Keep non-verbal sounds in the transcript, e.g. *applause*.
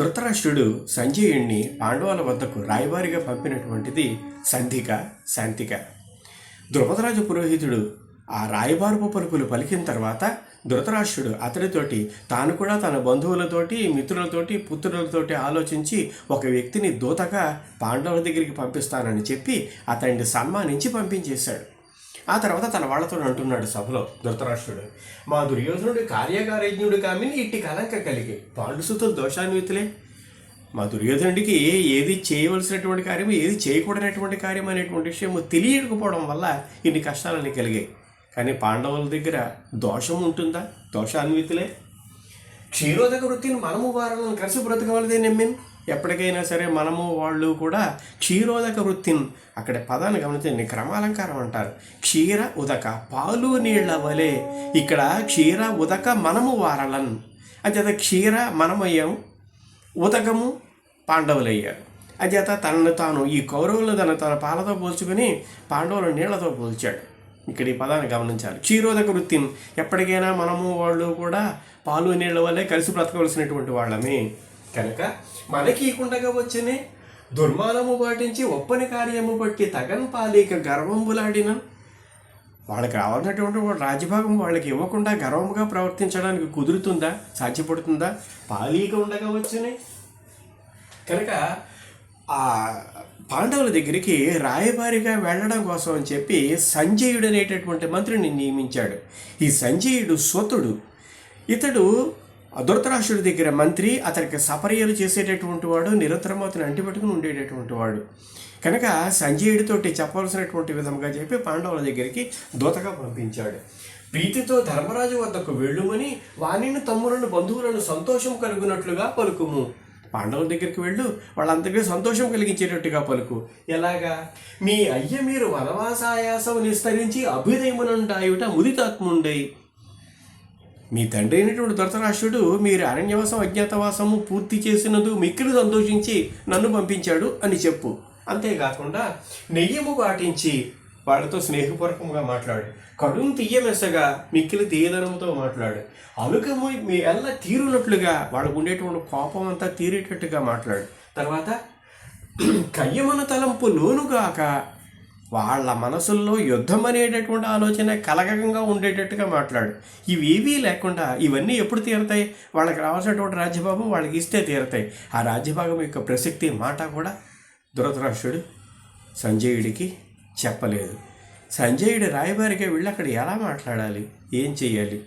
ధృతరాష్ట్రుడు సంజయుణ్ణి పాండవాల వద్దకు రాయబారిగా పంపినటువంటిది సంధిక శాంతిక. ద్రుపదరాజు పురోహితుడు ఆ రాయబారపు పలుకులు పలికిన తర్వాత ధృతరాష్ట్రుడు అతడితోటి తాను కూడా తన బంధువులతోటి మిత్రులతోటి పుత్రులతోటి ఆలోచించి ఒక వ్యక్తిని దూతగా పాండవుల దగ్గరికి పంపిస్తానని చెప్పి అతన్ని సన్మానించి పంపించేశాడు. ఆ తర్వాత తన వాళ్ళతో అంటున్నాడు సభలో ధృతరాష్ట్రుడు. మా దుర్యోధనుడు కార్యకారజ్ఞుడు కామిని ఇట్టి కలంక కలిగి పాండుసుతులు దోషాన్వితులే. మా దుర్యోధనుడికి ఏది చేయవలసినటువంటి కార్యము ఏది చేయకూడనటువంటి కార్యం అనేటువంటి విషయం తెలియకపోవడం వల్ల ఇన్ని కష్టాలన్నీ కలిగాయి. కానీ పాండవుల దగ్గర దోషం ఉంటుందా? దోషాన్వితులే. క్షీరోదక వృత్తిని మనము వారాలను కలిసి బ్రతకవలదే నెమ్మిన్ ఎప్పటికైనా సరే మనము వాళ్ళు కూడా క్షీరోదక వృత్తిని అక్కడ పదాన్ని గమనించండి క్రమాలంకారం అంటారు. క్షీర ఉదక పాలు నీళ్ళ వలె. ఇక్కడ క్షీర ఉదక మనము వారలన్ అంచేత క్షీర మనమయ్యాము ఉదకము పాండవులయ్యారు. అచేత తనను తాను ఈ కౌరవులను తన తన పాలతో పోల్చుకుని పాండవుల నీళ్ళతో పోల్చాడు. ఇక్కడ ఈ పదాన్ని గమనించాలి. క్షీరోదక వృత్తిని ఎప్పటికైనా మనము వాళ్ళు కూడా పాలు నీళ్ళ వల్లే కలిసి బ్రతకవలసినటువంటి వాళ్ళమే. కనుక మనకి ఇకుండగా వచ్చినే దుర్మానము పాటించి ఒప్పని కార్యము బట్టి తగన్ పాలిక గర్వంబులాడిన వాళ్ళకి రావాల్సినటువంటి వాళ్ళ రాజ్యభాగం వాళ్ళకి ఇవ్వకుండా గర్వంగా ప్రవర్తించడానికి కుదురుతుందా? సాధ్యపడుతుందా? పాలీక ఉండగా వచ్చినాయి కనుక ఆ పాండవుల దగ్గరికి రాయబారిగా వెళ్ళడం కోసం అని చెప్పి సంజయుడు అనేటటువంటి మంత్రిని నియమించాడు. ఈ సంజయుడు స్వతుడు ఇతడు ధృతరాష్ట్రుడి దగ్గర మంత్రి అతనికి సపర్యలు చేసేటటువంటి వాడు నిరంతరం అతను అంటిపెట్టుకుని ఉండేటటువంటి వాడు. కనుక సంజయుడితోటి చెప్పవలసినటువంటి విధంగా చెప్పి పాండవుల దగ్గరికి దూతగా పంపించాడు. ప్రీతితో ధర్మరాజు వద్దకు వెళ్ళుమని వాణిని తమ్ములను బంధువులను సంతోషం కలుగునట్లుగా పలుకుము. పాండవుల దగ్గరికి వెళ్ళు వాళ్ళందరికీ సంతోషం కలిగించేటట్టుగా పలుకు. ఎలాగా? మీ అయ్య మీరు వనవాసాయాసం నిస్తరించి అభ్యుదయమునంటాయుట ముదితాత్ముండై. మీ తండ్రి అయినటువంటి ధృతరాష్ట్రుడు మీరు అరణ్యవాసం అజ్ఞాతవాసము పూర్తి చేసినందుకు మిక్కిలి సంతోషించి నన్ను పంపించాడు అని చెప్పు. అంతేకాకుండా నెయ్యము పాటించి వాళ్ళతో స్నేహపూర్వకంగా మాట్లాడు. కడును తీయమెసగా మిక్కిలి తీయదనంతో మాట్లాడు. అలుకము మీ ఎల్ల తీరునట్లుగా వాళ్ళకు ఉండేటువంటి కోపం అంతా తీరేటట్టుగా మాట్లాడు. తర్వాత *clears throat* కయ్యమన తలంపు లోనుగాక వాళ్ళ మనసుల్లో యుద్ధం అనేటటువంటి ఆలోచన కలగకంగా ఉండేటట్టుగా మాట్లాడు. ఇవేవీ లేకుండా ఇవన్నీ ఎప్పుడు తీరుతాయి? వాళ్ళకి రావాల్సినటువంటి రాజ్యభాగం వాళ్ళకి ఇస్తే తీరుతాయి. ఆ రాజ్యభాగం యొక్క ప్రసక్తి మాట కూడా దురదరాష్ట్రుడు సంజయుడికి చెప్పలేదు. సంజయుడు రాయబారిగా వెళ్ళి అక్కడ ఎలా మాట్లాడాలి? ఏం చేయాలి